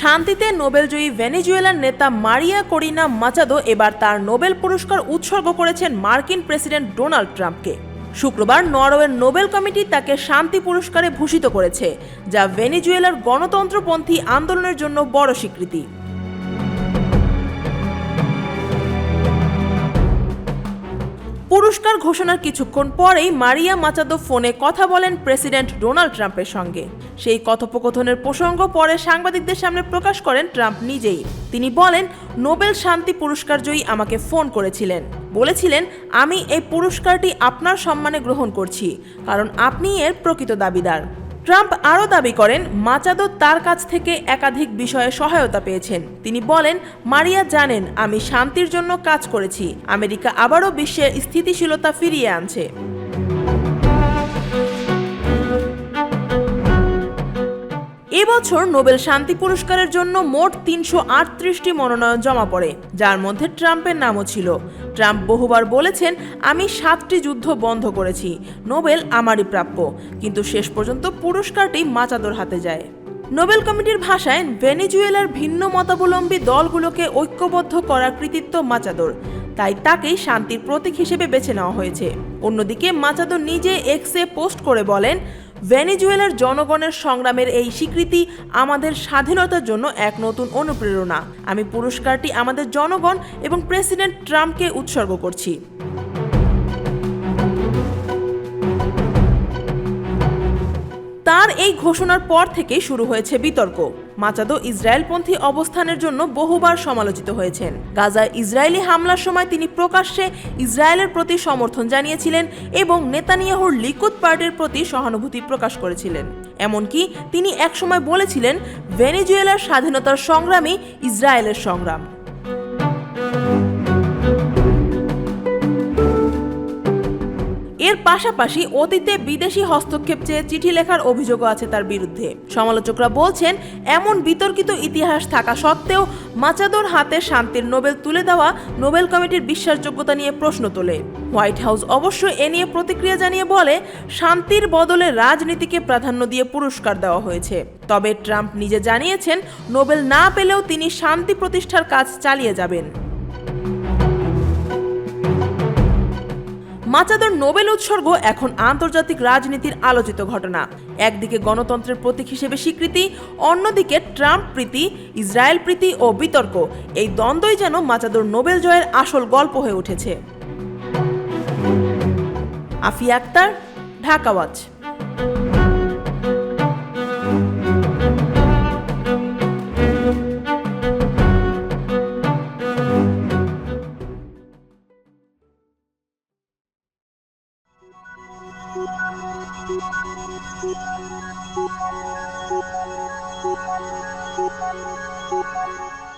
শান্তিতে নোবেলজয়ী ভেনিজুয়েলার নেতা মারিয়া Corina Machado এবার তার নোবেল পুরস্কার উৎসর্গ করেছেন মার্কিন প্রেসিডেন্ট ডোনাল্ড ট্রাম্পকে। শুক্রবার নরওয়ের নোবেল কমিটি তাকে শান্তি পুরস্কারে ভূষিত করেছে, যা ভেনিজুয়েলার গণতন্ত্রপন্থী আন্দোলনের জন্য বড় স্বীকৃতি। পুরস্কার ঘোষণার কিছুক্ষণ পরেই মারিয়া মাচাদো ফোনে কথা বলেন প্রেসিডেন্ট ডোনাল্ড ট্রাম্পের সঙ্গে। সেই কথোপকথনের প্রসঙ্গ পরে সাংবাদিকদের সামনে প্রকাশ করেন ট্রাম্প নিজেই। তিনি বলেন, নোবেল শান্তি পুরস্কার জয়ী আমাকে ফোন করেছিলেন। বলেছিলেন, আমি এই পুরস্কারটি আপনার সম্মানে গ্রহণ করছি, কারণ আপনি এর প্রকৃত দাবিদার। ট্রাম্প আরও দাবি করেন, মাচাদো তার কাছ থেকে একাধিক বিষয়ে সহায়তা পেয়েছেন। তিনি বলেন, মারিয়া জানেন, আমি শান্তির জন্য কাজ করেছি। আমেরিকা আবারও বিশ্বের স্থিতিশীলতা ফিরিয়ে আনছে। এবছর নোবেল শান্তি পুরস্কারের জন্য মোট তিনশো আটত্রিশটি মনোনয়ন জমা পড়ে, যার মধ্যে ট্রাম্পের নামও ছিল। ট্রাম্প বহুবার বলেছেন, আমি সাতটি যুদ্ধ বন্ধ করেছি, নোবেল আমারই প্রাপ্য, কিন্তু শেষ পর্যন্ত পুরস্কারটি মাচাদোর হাতে যায়। নোবেল কমিটির ভাষায় ভেনিজুয়েলার ভিন্ন মতাবলম্বী দলগুলোকে ঐক্যবদ্ধ করার কৃতিত্ব মাচাদোর, তাই তাকেই শান্তির প্রতীক হিসেবে বেছে নেওয়া হয়েছে। অন্যদিকে মাচাদো নিজে এক্সে পোস্ট করে বলেন ভেনেজুয়েলার জনগণের সংগ্রামের এই স্বীকৃতি আমাদের স্বাধীনতার জন্য এক নতুন অনুপ্রেরণা। আমি পুরস্কারটি আমাদের জনগণ এবং প্রেসিডেন্ট ট্রাম্পকে উৎসর্গ করছি। এই ঘোষণার পর থেকে শুরু হয়েছে বিতর্ক। মাচাদো ইসরায়েলপন্থী অবস্থানের জন্য বহুবার সমালোচিত হয়েছেন। গাজায় ইসরায়েলি হামলার সময় তিনি প্রকাশ্যে ইসরায়েলের প্রতি সমর্থন জানিয়েছিলেন এবং নেতানিয়াহুর লিকুদ পার্টির প্রতি সহানুভূতি প্রকাশ করেছিলেন। এমনকি তিনি একসময় বলেছিলেন, ভেনেজুয়েলার স্বাধীনতার সংগ্রামই ইসরায়েলের সংগ্রাম। এর পাশাপাশি অতীতে বিদেশি হস্তক্ষেপ চেয়ে চিঠি লেখার অভিযোগও আছে তার বিরুদ্ধে। সমালোচকরা বলছেন, এমন বিতর্কিত ইতিহাস থাকা সত্ত্বেও মাচাদোর হাতে শান্তির নোবেল তুলে দেওয়া নোবেল কমিটির বিশ্বাসযোগ্যতা নিয়ে প্রশ্ন তোলে। হোয়াইট হাউস অবশ্য এ নিয়ে প্রতিক্রিয়া জানিয়ে বলে, শান্তির বদলে রাজনীতিকে প্রাধান্য দিয়ে পুরস্কার দেওয়া হয়েছে। তবে ট্রাম্প নিজে জানিয়েছেন, নোবেল না পেলেও তিনি শান্তি প্রতিষ্ঠার কাজ চালিয়ে যাবেন। মাচাদর নোবেল উৎসর্গ এখন আন্তর্জাতিক রাজনীতির আলোচিত ঘটনা। একদিকে গণতন্ত্রের প্রতীক হিসেবে স্বীকৃতি, অন্যদিকে ট্রাম্প প্রীতি, ইসরায়েল প্রীতি ও বিতর্ক। এই দ্বন্দ্বই যেন মাচাদর নোবেল জয়ের আসল গল্প হয়ে উঠেছে। Afia Akter, Dhaka Thank you.